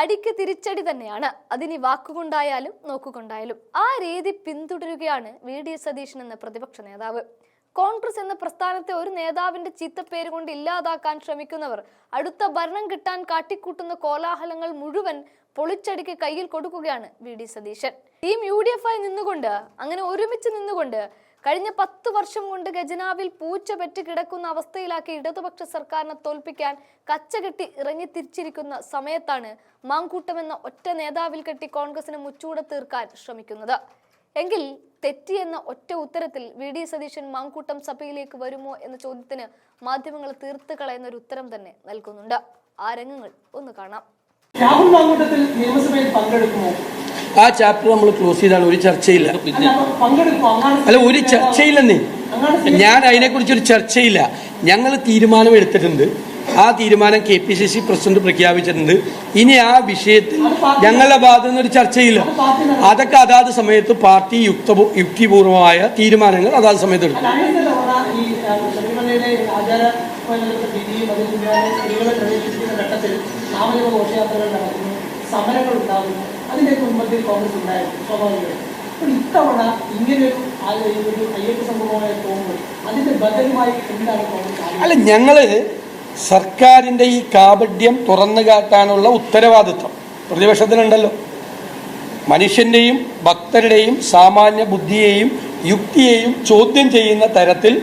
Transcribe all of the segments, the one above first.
അടിക്ക് തിരിച്ചടി തന്നെയാണ്. അതിനി വാക്കുകൊണ്ടായാലും നോക്കുകൊണ്ടായാലും. ആ രീതി പിന്തുടരുകയാണ് വി ഡി സതീശൻ എന്ന പ്രതിപക്ഷ നേതാവ്. കോൺഗ്രസ് എന്ന പ്രസ്ഥാനത്തെ ഒരു നേതാവിന്റെ ചീത്തപ്പേര് കൊണ്ട് ഇല്ലാതാക്കാൻ ശ്രമിക്കുന്നവർ അടുത്ത ഭരണം കിട്ടാൻ കാട്ടിക്കൂട്ടുന്ന കോലാഹലങ്ങൾ മുഴുവൻ പൊളിച്ചടിക്ക് കയ്യിൽ കൊടുക്കുകയാണ് V D Satheesan. Team U D F ആയി നിന്നുകൊണ്ട് അങ്ങനെ ഒരുമിച്ച് നിന്നുകൊണ്ട് കഴിഞ്ഞ പത്ത് വർഷം കൊണ്ട് ഖജനാവിൽ പൂച്ച പെറ്റ് കിടക്കുന്ന അവസ്ഥയിലാക്കി ഇടതുപക്ഷ സർക്കാരിനെ തോൽപ്പിക്കാൻ കച്ചകെട്ടി ഇറങ്ങി തിരിച്ചിരിക്കുന്ന സമയത്താണ് മാങ്കൂട്ടം എന്ന ഒറ്റ നേതാവിൽ കെട്ടി കോൺഗ്രസിന് മുച്ചൂടെ തീർക്കാൻ ശ്രമിക്കുന്നത്. എങ്കിൽ തെറ്റി എന്ന ഒറ്റ ഉത്തരത്തിൽ വി. ഡി. സതീശൻ മാങ്കൂട്ടം സഭയിലേക്ക് വരുമോ എന്ന ചോദ്യത്തിന് മാധ്യമങ്ങൾ തീർത്ത് കളയുന്ന ഒരു ഉത്തരം തന്നെ നൽകുന്നുണ്ട്. ആ രംഗങ്ങൾ ഒന്ന് കാണാം. രാഹുൽ മാങ്കൂട്ടത്തിൽ നിയമസഭയിൽ പങ്കെടുക്കുമോ? ആ ചാപ്റ്റർ നമ്മൾ ക്ലോസ് ചെയ്താണ്. ഒരു ചർച്ചയില്ല. അല്ല ഒരു ചർച്ചയില്ലെന്നേ. ഞാൻ ഞാൻ അതിനെക്കുറിച്ചൊരു ചർച്ചയില്ല. ഞങ്ങൾ തീരുമാനം എടുത്തിട്ടുണ്ട്. ആ തീരുമാനം K P C C president പ്രഖ്യാപിച്ചിട്ടുണ്ട്. ഇനി ആ വിഷയത്തിൽ ഞങ്ങളുടെ ഭാഗത്തു നിന്നൊരു ചർച്ചയില്ല. അതൊക്കെ അതാത് സമയത്ത് പാർട്ടി യുക്ത യുക്തിപൂർവമായ തീരുമാനങ്ങൾ അതാത് സമയത്ത് എടുക്കും. സമരങ്ങൾ ഉണ്ടാകുന്നു. അതിന്റെയൊക്കെ മുമ്പത്തിൽ കോൺഗ്രസ് ഉണ്ടായിരുന്നു സ്വാഭാവികമായിട്ടും അപ്പോൾ ഇത്തവണ ഇങ്ങനെയൊരു ഒരു അയ്യപ്പ സംഭവമായി പോകുമ്പോൾ അതിന്റെ ബദലുമായി എന്താണ് കോൺഗ്രസ്? അല്ല ഞങ്ങൾ സർക്കാരിന്റെ ഈ കാപഡ്യം തുറന്നു കാട്ടാനുള്ള ഉത്തരവാദിത്വം പ്രതിപക്ഷത്തിനുണ്ടല്ലോ മനുഷ്യന്റെയും ഭക്തരുടെയും സാമാന്യ ബുദ്ധിയെയും യുക്തിയെയും ചോദ്യം ചെയ്യുന്ന തരത്തിൽ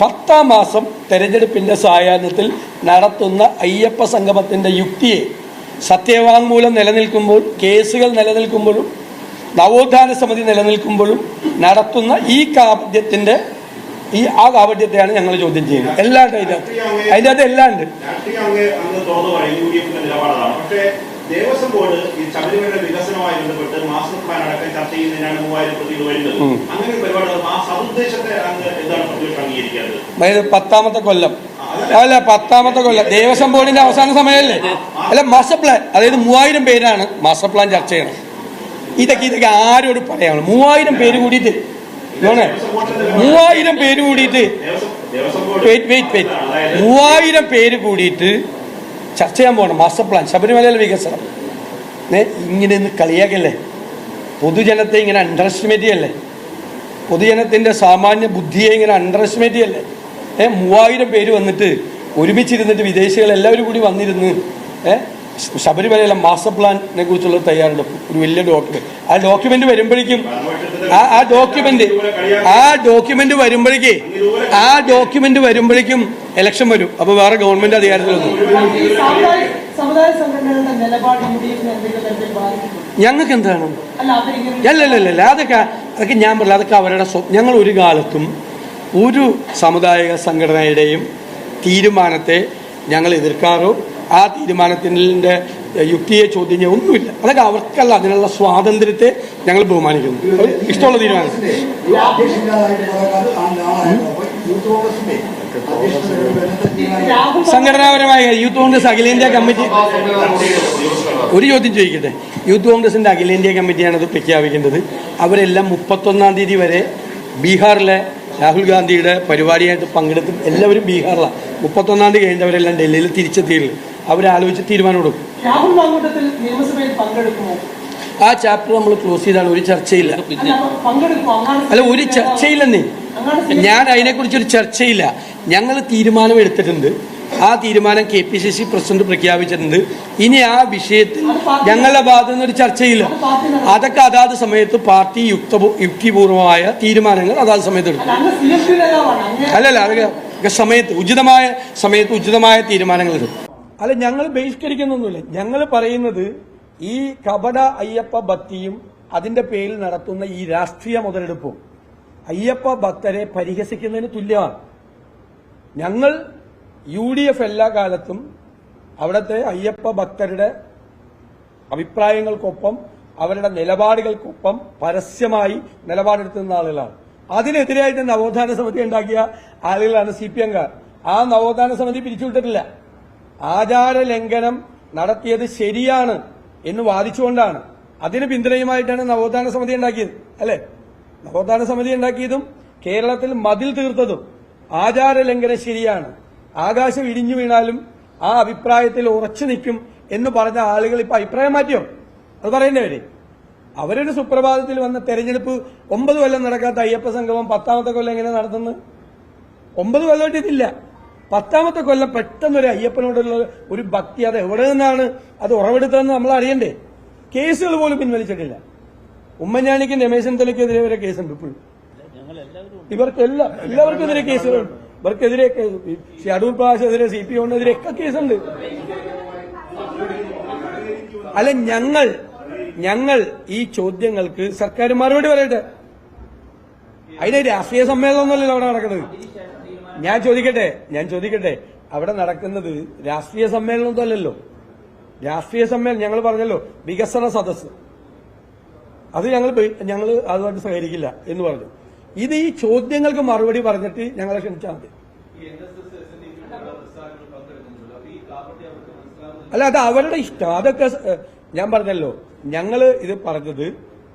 പത്താം മാസം തെരഞ്ഞെടുപ്പിന്റെ സായാഹ്നത്തിൽ നടത്തുന്ന അയ്യപ്പ സംഗമത്തിന്റെ യുക്തിയെ സത്യവാങ്മൂലം നിലനിൽക്കുമ്പോൾ കേസുകൾ നിലനിൽക്കുമ്പോഴും നവോത്ഥാന സമിതി നിലനിൽക്കുമ്പോഴും നടത്തുന്ന ഈ കാപട്യത്തിന്റെ ഈ ആ കാപട്യത്തെയാണ് ഞങ്ങൾ ചോദ്യം ചെയ്യുന്നത്. എല്ലാം ഉണ്ട് അതിന്റെ അകത്ത്. അതിന്റെ അകത്ത് എല്ലാം ഉണ്ട് രാഷ്ട്രീയം അങ്ങ് അങ്ങ് തുറന്നു പറയും യു ഡി എഫിന്റെ നിലപാടാണ് ദേവസ്വം ബോർഡ് ഈ ശബരിമല വികസനവുമായി ബന്ധപ്പെട്ട് മാസ്റ്റർ പ്ലാൻ അടക്കം ചർച്ച ചെയ്യുന്നതിനാണ് മൂവായിരം പ്രതികൾ വരുന്നത്. അങ്ങനെ ഒരു പരിപാടി ആ എന്താണ് പ്രതിപക്ഷം പത്താമത്തെ കൊല്ലം. അല്ല പത്താമത്തെ കൊല്ലം. ദേവസ്വം ബോർഡിന്റെ അവസാന സമയമല്ലേ? അല്ല മാസ്റ്റർ പ്ലാൻ അതായത് മൂവായിരം പേരാണ് മാസ്റ്റർ പ്ലാൻ ചർച്ച ചെയ്യണം ഇതൊക്കെ ഇതൊക്കെ ആരോട് പറയാം മൂവായിരം പേര് കൂടിയിട്ട്. മൂവായിരം പേര് കൂടിയിട്ട്. വെയിറ്റ് വെയിറ്റ് വെയിറ്റ് മൂവായിരം പേര് കൂടിയിട്ട് ചർച്ച ചെയ്യാൻ പോകണം. മാസ്റ്റർ പ്ലാൻ ശബരിമലയിലെ വികസനം. ഇങ്ങനെ ഒന്ന് കളിയാക്കല്ലേ? പൊതുജനത്തെ ഇങ്ങനെ അണ്ടർ എസ്റ്റിമേറ്റ് ചെയ്യല്ലേ? പൊതുജനത്തിന്റെ സാമാന്യ ബുദ്ധിയെ ഇങ്ങനെ അണ്ടർ എസ്റ്റിമേറ്റ് ചെയ്യല്ലേ? ഏ മൂവായിരം പേര് വന്നിട്ട് ഒരുമിച്ചിരുന്നിട്ട് വിദേശികൾ എല്ലാവരും കൂടി വന്നിരുന്ന് ഏ ശബരിമലയിലെ മാസ്റ്റർ പ്ലാനിനെ കുറിച്ചുള്ള തയ്യാറെടുപ്പ് ഒരു വലിയ ഡോക്യുമെന്റ് ആ ഡോക്യുമെന്റ് വരുമ്പോഴേക്കും ആ ആ ഡോക്യുമെന്റ് ആ ഡോക്യുമെന്റ് വരുമ്പോഴേക്കേ ആ ഡോക്യുമെന്റ് വരുമ്പോഴേക്കും എലക്ഷൻ വരും. അപ്പൊ വേറെ ഗവൺമെന്റ് അധികാരത്തിൽ വന്നു ഞങ്ങൾക്ക് എന്താണ് അല്ലല്ലല്ല അതൊക്കെ അതൊക്കെ ഞാൻ പറഞ്ഞില്ല അതൊക്കെ അവരുടെ സ്വപ്നം ഞങ്ങൾ ഒരു കാലത്തും ഒരു സമുദായിക സംഘടനയുടെയും തീരുമാനത്തെ ഞങ്ങൾ എതിർക്കാറോ ആ തീരുമാനത്തിന്റെ യുക്തിയെ ചോദ്യം ചെയ്യുക ഒന്നുമില്ല. അതൊക്കെ അവർക്കല്ല അതിനുള്ള സ്വാതന്ത്ര്യത്തെ ഞങ്ങൾ ബഹുമാനിക്കുന്നു. ഇഷ്ടമുള്ള തീരുമാനം. സംഘടനാപരമായ യൂത്ത് കോൺഗ്രസ് അഖിലേന്ത്യാ കമ്മിറ്റി ഒരു ചോദ്യം ചോദിക്കട്ടെ. യൂത്ത് കോൺഗ്രസിന്റെ അഖിലേന്ത്യാ കമ്മിറ്റിയാണ് അത് പ്രഖ്യാപിക്കേണ്ടത്. അവരെല്ലാം മുപ്പത്തൊന്നാം തീയതി വരെ ബീഹാറിലെ രാഹുൽ ഗാന്ധിയുടെ പരിപാടിയായിട്ട് പങ്കെടുത്ത് എല്ലാവരും ബീഹാറിലാണ് മുപ്പത്തൊന്നാം തീയതി കഴിഞ്ഞവരെല്ലാം ഡൽഹിയിൽ തിരിച്ചെത്തിയുള്ളൂ അവരാലോചിച്ച് തീരുമാനം കൊടുക്കും ആ ചാപ്റ്റർ നമ്മൾ ക്ലോസ് ചെയ്താണ്. ഒരു ചർച്ചയില്ല. അല്ല ഒരു ചർച്ചയില്ലെന്നേ. ഞാൻ അതിനെക്കുറിച്ചൊരു ചർച്ചയില്ല. ഞങ്ങൾ തീരുമാനം എടുത്തിട്ടുണ്ട് ആ തീരുമാനം K P C C president പ്രഖ്യാപിച്ചിട്ടുണ്ട്. ഇനി ആ വിഷയത്തിൽ ഞങ്ങളുടെ ഭാഗത്തു നിന്നൊരു ചർച്ചയില്ല. അതൊക്കെ അതാത് സമയത്ത് പാർട്ടി യുക്ത യുക്തിപൂർവമായ തീരുമാനങ്ങൾ അതാത് സമയത്ത് എടുക്കും. അല്ലല്ല അതൊക്കെ സമയത്ത് ഉചിതമായ സമയത്ത് ഉചിതമായ തീരുമാനങ്ങൾ എടുക്കും. അല്ല ഞങ്ങൾ ബഹിഷ്കരിക്കുന്നൊന്നുമില്ല. ഞങ്ങൾ പറയുന്നത് ഈ കപട അയ്യപ്പ ഭക്തിയും അതിന്റെ പേരിൽ നടത്തുന്ന ഈ രാഷ്ട്രീയ മുതലെടുപ്പും. അയ്യപ്പ ഭക്തരെ പരിഹസിക്കുന്നതിന് തുല്യമാണ്. ഞങ്ങൾ യു ഡി എഫ് എല്ലാ കാലത്തും അവിടുത്തെ അയ്യപ്പ ഭക്തരുടെ അഭിപ്രായങ്ങൾക്കൊപ്പം അവരുടെ നിലപാടുകൾക്കൊപ്പം പരസ്യമായി നിലപാടെടുത്തുന്ന ആളുകളാണ്. അതിനെതിരായിട്ട് നവോത്ഥാന സമിതി ഉണ്ടാക്കിയ ആളുകളാണ് സി പി എംകാർ. ആ നവോത്ഥാന സമിതി പിരിച്ചുവിട്ടിട്ടില്ല. ആചാര ലംഘനം നടത്തിയത് ശരിയാണ് എന്ന് വാദിച്ചുകൊണ്ടാണ്. അതിന് പിന്തുണയുമായിട്ടാണ് നവോത്ഥാന സമിതി ഉണ്ടാക്കിയത് അല്ലെ? നവോത്ഥാന സമിതി ഉണ്ടാക്കിയതും കേരളത്തിൽ മതിൽ തീർത്തതും ആചാര ലംഘനം ശരിയാണ്. ആകാശം ഇടിഞ്ഞു വീണാലും ആ അഭിപ്രായത്തിൽ ഉറച്ചു നിൽക്കും എന്ന് പറഞ്ഞ ആളുകൾ ഇപ്പൊ അഭിപ്രായം മാറ്റിയോ? അത് പറയേണ്ടവരെ അവരൊരു സുപ്രഭാതത്തിൽ വന്ന തെരഞ്ഞെടുപ്പ് ഒമ്പത് കൊല്ലം നടക്കാത്ത അയ്യപ്പ സംഗമം പത്താമത്തെ കൊല്ലം എങ്ങനെ നടത്തുന്നത് ഒമ്പത് കൊല്ലമായിട്ട് ഇതില്ല പത്താമത്തെ കൊല്ലം പെട്ടെന്നൊരു അയ്യപ്പനോടുള്ള ഒരു ഭക്തി അത് എവിടെ നിന്നാണ് അത് ഉറവെടുത്തതെന്ന് നമ്മൾ അറിയണ്ടേ? കേസുകൾ പോലും പിൻവലിച്ചിട്ടില്ല. ഉമ്മൻചാണ്ടിക്കും രമേശൻ തലയ്ക്കെതിരെ വരെ കേസുണ്ട് ഇപ്പോഴും. ഇവർക്കെല്ലാം എല്ലാവർക്കെതിരെ കേസുകളുണ്ട്. ഇവർക്കെതിരെ കേസ് ശ്രീ അടൂർ പ്രകാശെതിരെ സി പി എമ്മിനെതിരെയൊക്കെ കേസുണ്ട്. അല്ല ഞങ്ങൾ ഞങ്ങൾ ഈ ചോദ്യങ്ങൾക്ക് സർക്കാർ മറുപടി പറയട്ടെ. അതിന് രാഷ്ട്രീയ സമ്മേളനമൊന്നുമല്ലല്ലോ അവിടെ നടക്കുന്നത്. ഞാൻ ചോദിക്കട്ടെ ഞാൻ ചോദിക്കട്ടെ. അവിടെ നടക്കുന്നത് രാഷ്ട്രീയ സമ്മേളനമൊന്നുമല്ലല്ലോ രാഷ്ട്രീയ സമ്മേളനം ഞങ്ങൾ പറഞ്ഞല്ലോ വികസന സദസ് അത് ഞങ്ങൾ ഞങ്ങൾ അതുമായിട്ട് സഹകരിക്കില്ല എന്ന് പറഞ്ഞു. ഇത് ഈ ചോദ്യങ്ങൾക്ക് മറുപടി പറഞ്ഞിട്ട് ഞങ്ങളെ ക്ഷണിച്ചാൽ മതി. അല്ല അത് അവരുടെ ഇഷ്ടം. അതൊക്കെ ഞാൻ പറഞ്ഞല്ലോ. ഞങ്ങൾ ഇത് പറഞ്ഞത്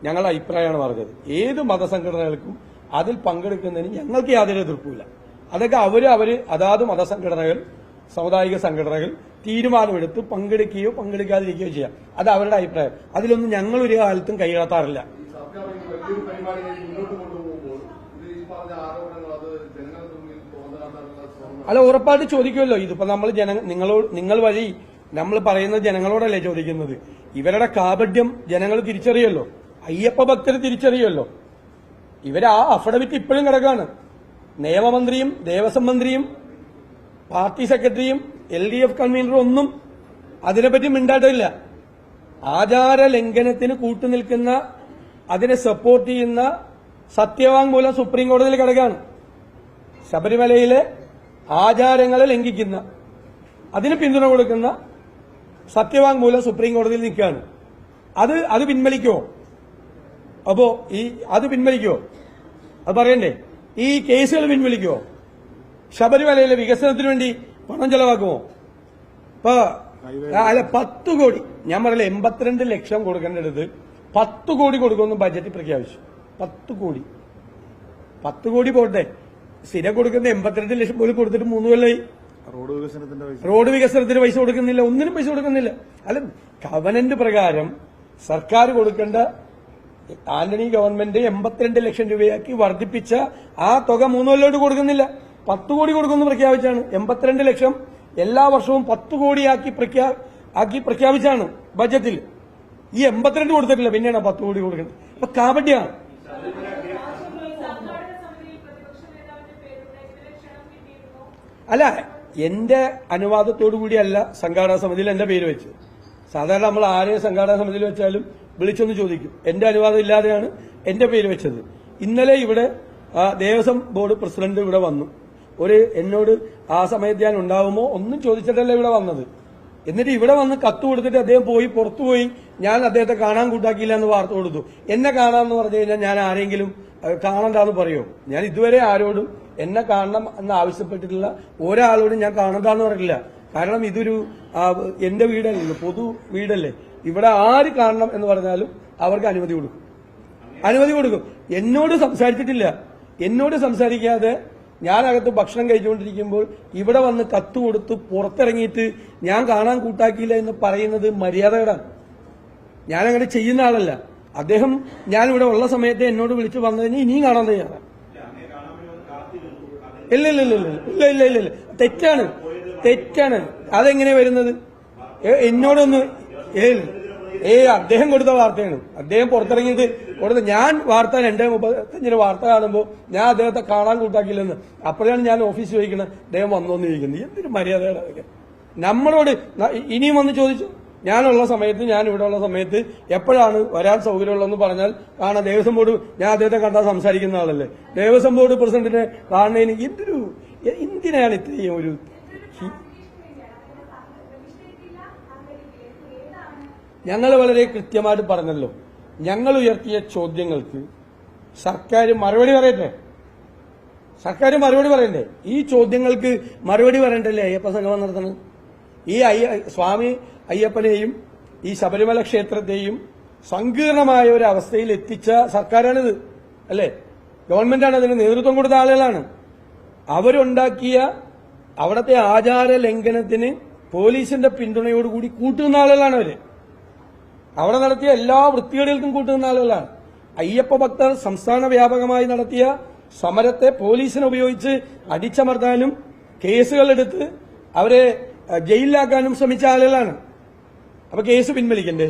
ഞങ്ങളുടെ അഭിപ്രായമാണ് പറഞ്ഞത്. ഏത് മതസംഘടനകൾക്കും അതിൽ പങ്കെടുക്കുന്നതിന് ഞങ്ങൾക്ക് യാതൊരു എതിർപ്പില്ല അതൊക്കെ അവർ അവർ അതാത് മതസംഘടനകൾ സാമുദായിക സംഘടനകൾ തീരുമാനമെടുത്ത് പങ്കെടുക്കുകയോ പങ്കെടുക്കാതിരിക്കുകയോ ചെയ്യാം. അത് അവരുടെ അഭിപ്രായം. അതിലൊന്നും ഞങ്ങൾ ഒരു കാലത്തും കൈകടത്താറില്ല സർക്കാർ ഈ വലിയൊരു പരിപാടി മുന്നോട്ട് കൊണ്ടുപോകുമ്പോൾ അല്ല ഉറപ്പായിട്ട് ചോദിക്കുമല്ലോ. ഇതിപ്പോ നമ്മൾ ജന നിങ്ങളോട് നിങ്ങൾ വഴി നമ്മൾ പറയുന്ന ജനങ്ങളോടല്ലേ ചോദിക്കുന്നത്. ഇവരുടെ കാപഢ്യം ജനങ്ങൾ തിരിച്ചറിയല്ലോ അയ്യപ്പ ഭക്തർ തിരിച്ചറിയല്ലോ ഇവരാ അഫിഡവിറ്റ് ഇപ്പോഴും കിടക്കാണ് നിയമമന്ത്രിയും ദേവസ്വം മന്ത്രിയും പാർട്ടി സെക്രട്ടറിയും എൽ ഡി എഫ് കൺവീനറും ഒന്നും അതിനെപ്പറ്റി മിണ്ടാട്ടില്ല ആചാര ലംഘനത്തിന് കൂട്ടുനിൽക്കുന്ന അതിനെ സപ്പോർട്ട് ചെയ്യുന്ന സത്യവാങ്മൂലം സുപ്രീം കോടതിയിൽ കിടക്കാണ് ശബരിമലയിലെ ആചാരങ്ങളെ ലംഘിക്കുന്ന അതിന് പിന്തുണ കൊടുക്കുന്ന സത്യവാങ്മൂലം സുപ്രീം കോടതിയിൽ നിൽക്കുകയാണ്. അത് അത് പിൻവലിക്കുമോ അപ്പോ ഈ അത് പിൻവലിക്കുമോ അത് പറയണ്ടേ? ഈ കേസുകൾ പിൻവലിക്കുമോ ശബരിമലയിലെ വികസനത്തിന് വേണ്ടി പണം ചെലവാക്കുമോ? ഇപ്പൊ അല്ല പത്ത് കോടി. ഞാൻ പറയില്ല എൺപത്തിരണ്ട് ലക്ഷം കൊടുക്കേണ്ടത് പത്ത് കോടി കൊടുക്കുമെന്ന് ബജറ്റ് പ്രഖ്യാപിച്ചു. പത്ത് കോടി. പത്ത് കോടി പോട്ടെ. സ്ഥിരം കൊടുക്കുന്ന എൺപത്തിരണ്ട് ലക്ഷം പോലും കൊടുത്തിട്ട് മൂന്ന് കൊല്ലമായി റോഡ് വികസനത്തിന്റെ പൈസ. റോഡ് വികസനത്തിന് പൈസ കൊടുക്കുന്നില്ല. ഒന്നിനും പൈസ കൊടുക്കുന്നില്ല. അല്ല കവനന്റ് പ്രകാരം സർക്കാർ കൊടുക്കേണ്ട ആന്റണി ഗവൺമെന്റ് എൺപത്തിരണ്ട് ലക്ഷം രൂപയാക്കി വർദ്ധിപ്പിച്ച ആ തുക മൂന്ന് കൊല്ലോട്ട് കൊടുക്കുന്നില്ല. പത്ത് കോടി കൊടുക്കുമെന്ന് പ്രഖ്യാപിച്ചാണ്. എൺപത്തിരണ്ട് ലക്ഷം എല്ലാ വർഷവും പത്ത് കോടിയാക്കി പ്രഖ്യാ ആക്കി പ്രഖ്യാപിച്ചാണ് ബജറ്റിൽ. ഈ എൺപത്തിരണ്ട് കൊടുത്തിട്ടില്ല പിന്നെയാണ് പത്ത് കോടി കൊടുക്കുന്നത്. അപ്പൊ കാപട്യാണ്. അല്ല എന്റെ അനുവാദത്തോടു കൂടിയല്ല സംഘാടന സമിതിയിൽ എന്റെ പേര് വെച്ചത്. സാധാരണ നമ്മൾ ആരെ സംഘാടന സമിതിയിൽ വെച്ചാലും വിളിച്ചൊന്ന് ചോദിക്കും. എന്റെ അനുവാദം ഇല്ലാതെയാണ് എന്റെ പേര് വെച്ചത്. ഇന്നലെ ഇവിടെ ദേവസ്വം ബോർഡ് പ്രസിഡന്റ് ഇവിടെ വന്നു. ഒരു എന്നോട് ആ സമയത്ത് ഞാൻ ഉണ്ടാവുമോ? ഒന്നും ചോദിച്ചിട്ടല്ല ഇവിടെ വന്നത്. എന്നിട്ട് ഇവിടെ വന്ന് കത്ത് കൊടുത്തിട്ട് അദ്ദേഹം പോയി പുറത്തു പോയി. ഞാൻ അദ്ദേഹത്തെ കാണാൻ കൂട്ടാക്കിയില്ല എന്ന് വാർത്ത കൊടുത്തു. എന്നെ കാണാമെന്ന് പറഞ്ഞു കഴിഞ്ഞാൽ ഞാൻ ആരെങ്കിലും കാണണ്ടെന്ന് പറയുമോ ഞാൻ ഇതുവരെ ആരോടും എന്നെ കാണണം എന്ന് ആവശ്യപ്പെട്ടിട്ടുള്ള ഒരാളോടും ഞാൻ കാണണ്ടെന്ന് പറഞ്ഞില്ല കാരണം ഇതൊരു എന്റെ വീടല്ലല്ലോ പൊതു വീടല്ലേ. ഇവിടെ ആര് കാണണം എന്ന് പറഞ്ഞാലും അവർക്ക് അനുമതി കൊടുക്കും. അനുമതി കൊടുക്കും. എന്നോട് സംസാരിച്ചിട്ടില്ല. എന്നോട് സംസാരിക്കാതെ ഞാനകത്ത് ഭക്ഷണം കഴിച്ചുകൊണ്ടിരിക്കുമ്പോൾ ഇവിടെ വന്ന് കത്ത് കൊടുത്ത് പുറത്തിറങ്ങിയിട്ട് ഞാൻ കാണാൻ കൂട്ടാക്കിയില്ല എന്ന് പറയുന്നത് മര്യാദകേടാണ് ഞാനങ്ങനെ ചെയ്യുന്ന ആളല്ല. അദ്ദേഹം ഞാനിവിടെ ഉള്ള സമയത്ത് എന്നോട് വിളിച്ചു വന്നതിന് ഇനിയും കാണാൻ തയ്യാറാണ്. ഇല്ല ഇല്ല ഇല്ല ഇല്ല. ഇല്ല ഇല്ല ഇല്ല തെറ്റാണ്. തെറ്റാണ്. അതെങ്ങനെയാ വരുന്നത്? എന്നോടൊന്ന് ഏ ഏ അദ്ദേഹം കൊടുത്ത വാർത്തയാണ്. അദ്ദേഹം പുറത്തിറങ്ങിയത് കൊടുത്ത ഞാൻ വാർത്ത രണ്ടേ മുപ്പത്തഞ്ചിന് വാർത്ത കാണുമ്പോൾ ഞാൻ അദ്ദേഹത്തെ കാണാൻ കൂട്ടാക്കില്ലെന്ന്. അപ്പോഴാണ് ഞാൻ ഓഫീസിൽ ചോദിക്കുന്നത് അദ്ദേഹം വന്നോന്ന് ചോദിക്കുന്നത് എന്തൊരു മര്യാദയുടെ അതൊക്കെ നമ്മളോട് ഇനിയും വന്ന് ചോദിച്ചു. ഞാനുള്ള സമയത്ത് ഞാൻ ഇവിടെ ഉള്ള സമയത്ത് എപ്പോഴാണ് വരാൻ സൗകര്യമുള്ളതെന്ന് പറഞ്ഞാൽ കാരണം ദേവസ്വം ബോർഡ് ഞാൻ അദ്ദേഹത്തെ കണ്ടാൽ സംസാരിക്കുന്ന ആളല്ലേ. ദേവസ്വം ബോർഡ് പ്രസിഡന്റിനെ കാണുന്നതിന് എന്തൊരു എന്തിനാണ് ഇത്രയും ഒരു ഞങ്ങൾ വളരെ കൃത്യമായിട്ട് പറഞ്ഞല്ലോ. ഞങ്ങൾ ഉയർത്തിയ ചോദ്യങ്ങൾക്ക് സർക്കാർ മറുപടി പറയട്ടെ? സർക്കാർ മറുപടി പറയണ്ടേ? ഈ ചോദ്യങ്ങൾക്ക് മറുപടി പറയണ്ടല്ലേ അയ്യപ്പ സംഗമം നടത്തണം? ഈ അയ്യ സ്വാമി അയ്യപ്പനെയും ഈ ശബരിമല ക്ഷേത്രത്തെയും സങ്കീർണമായ ഒരു അവസ്ഥയിൽ എത്തിച്ച സർക്കാരാണിത് അല്ലേ? ഗവൺമെന്റാണ് അതിന് നേതൃത്വം കൊടുത്ത ആളുകളാണ്. അവരുണ്ടാക്കിയ അവിടുത്തെ ആചാര ലംഘനത്തിന് പോലീസിന്റെ പിന്തുണയോടുകൂടി കൂട്ടുന്ന ആളുകളാണ് അവർ. അവിടെ നടത്തിയ എല്ലാ വൃത്തികേടുകൾക്കും കൂട്ടുന്ന ആളുകളാണ്. അയ്യപ്പ ഭക്തർ സംസ്ഥാന വ്യാപകമായി നടത്തിയ സമരത്തെ പോലീസിനെ ഉപയോഗിച്ച് അടിച്ചമർത്താനും കേസുകളെടുത്ത് അവരെ ജയിലിലാക്കാനും ശ്രമിച്ച ആളുകളാണ്. അപ്പൊ കേസ് പിൻവലിക്കണ്ടേ?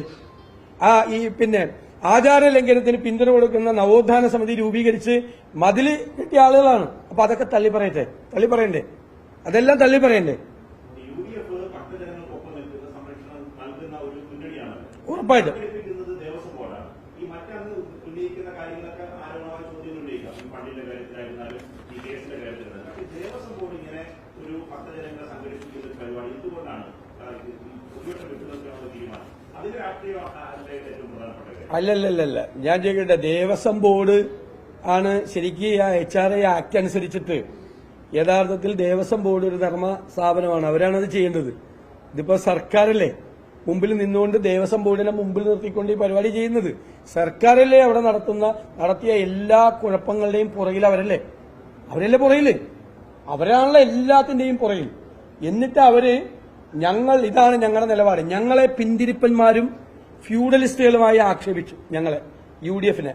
ആ ഈ പിന്നെ ആചാര ലംഘനത്തിന് പിന്തുണ കൊടുക്കുന്ന നവോത്ഥാന സമിതി രൂപീകരിച്ച് മതിൽ കിട്ടിയ ആളുകളാണ്. അപ്പൊ അതൊക്കെ തള്ളി പറയണ്ടേ അതെല്ലാം തള്ളി കാര്യം. അല്ലല്ലല്ല ഞാൻ ചോദിക്കട്ടെ ദേവസ്വം ബോർഡ് ആണ് ശരിക്കും ആ എച്ച് ആർ ഐ ആക്ട് അനുസരിച്ചിട്ട് യഥാർത്ഥത്തിൽ ദേവസ്വം ബോർഡ് ഒരു ധർമ്മ സ്ഥാപനമാണ്. അവരാണത് അത് ചെയ്യേണ്ടത്. ഇതിപ്പോ സർക്കാരല്ലേ? മുമ്പിൽ നിന്നുകൊണ്ട് ദേവസ്വം ബോർഡിനെ മുമ്പിൽ നിർത്തിക്കൊണ്ട് ഈ പരിപാടി ചെയ്യുന്നത്. സർക്കാരല്ലേ അവിടെ നടത്തുന്ന നടത്തിയ എല്ലാ കുഴപ്പങ്ങളുടെയും പുറകിൽ അവരല്ലേ? അവരല്ലേ പുറകിൽ അവരാണല്ലോ എല്ലാത്തിന്റെയും പുറയിൽ. എന്നിട്ട് അവർ ഞങ്ങൾ ഇതാണ് ഞങ്ങളുടെ നിലപാട്. ഞങ്ങളെ പിന്തിരിപ്പന്മാരും ഫ്യൂഡലിസ്റ്റുകളുമായി ആക്ഷേപിച്ചു ഞങ്ങളെ യു ഡി എഫിനെ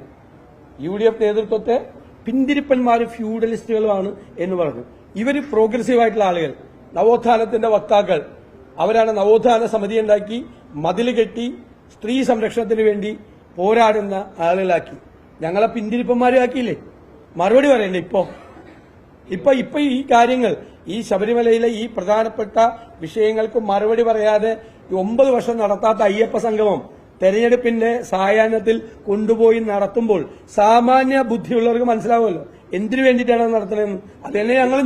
യു ഡി എഫ് നേതൃത്വത്തെ പിന്തിരിപ്പന്മാരും ഫ്യൂഡലിസ്റ്റുകളുമാണ് എന്ന് പറഞ്ഞു. ഇവർ പ്രോഗ്രസീവ് ആയിട്ടുള്ള ആളുകൾ. നവോത്ഥാനത്തിന്റെ വക്താക്കൾ. അവരാണ് നവോത്ഥാന സമിതി ഉണ്ടാക്കി മതിൽ കെട്ടി സ്ത്രീ സംരക്ഷണത്തിന് വേണ്ടി പോരാടുന്ന ആളുകളാക്കി. ഞങ്ങളെ പിന്തിരിപ്പന്മാരും ആക്കിയില്ലേ? മറുപടി പറയണ്ടേ ഇപ്പോ? ഇപ്പൊ ഇപ്പൊ ഈ കാര്യങ്ങൾ ഈ ശബരിമലയിലെ ഈ പ്രധാനപ്പെട്ട വിഷയങ്ങൾക്ക് മറുപടി പറയാതെ ഒമ്പത് വർഷം നടത്താത്ത അയ്യപ്പ സംഗമം തെരഞ്ഞെടുപ്പിന്റെ സായാഹ്നത്തിൽ കൊണ്ടുപോയി നടത്തുമ്പോൾ സാമാന്യ ബുദ്ധിയുള്ളവർക്ക് മനസ്സിലാവുമല്ലോ. എന്തിനു വേണ്ടിയിട്ടാണ് നടത്തണതെന്ന്? അത് തന്നെ ഞങ്ങളും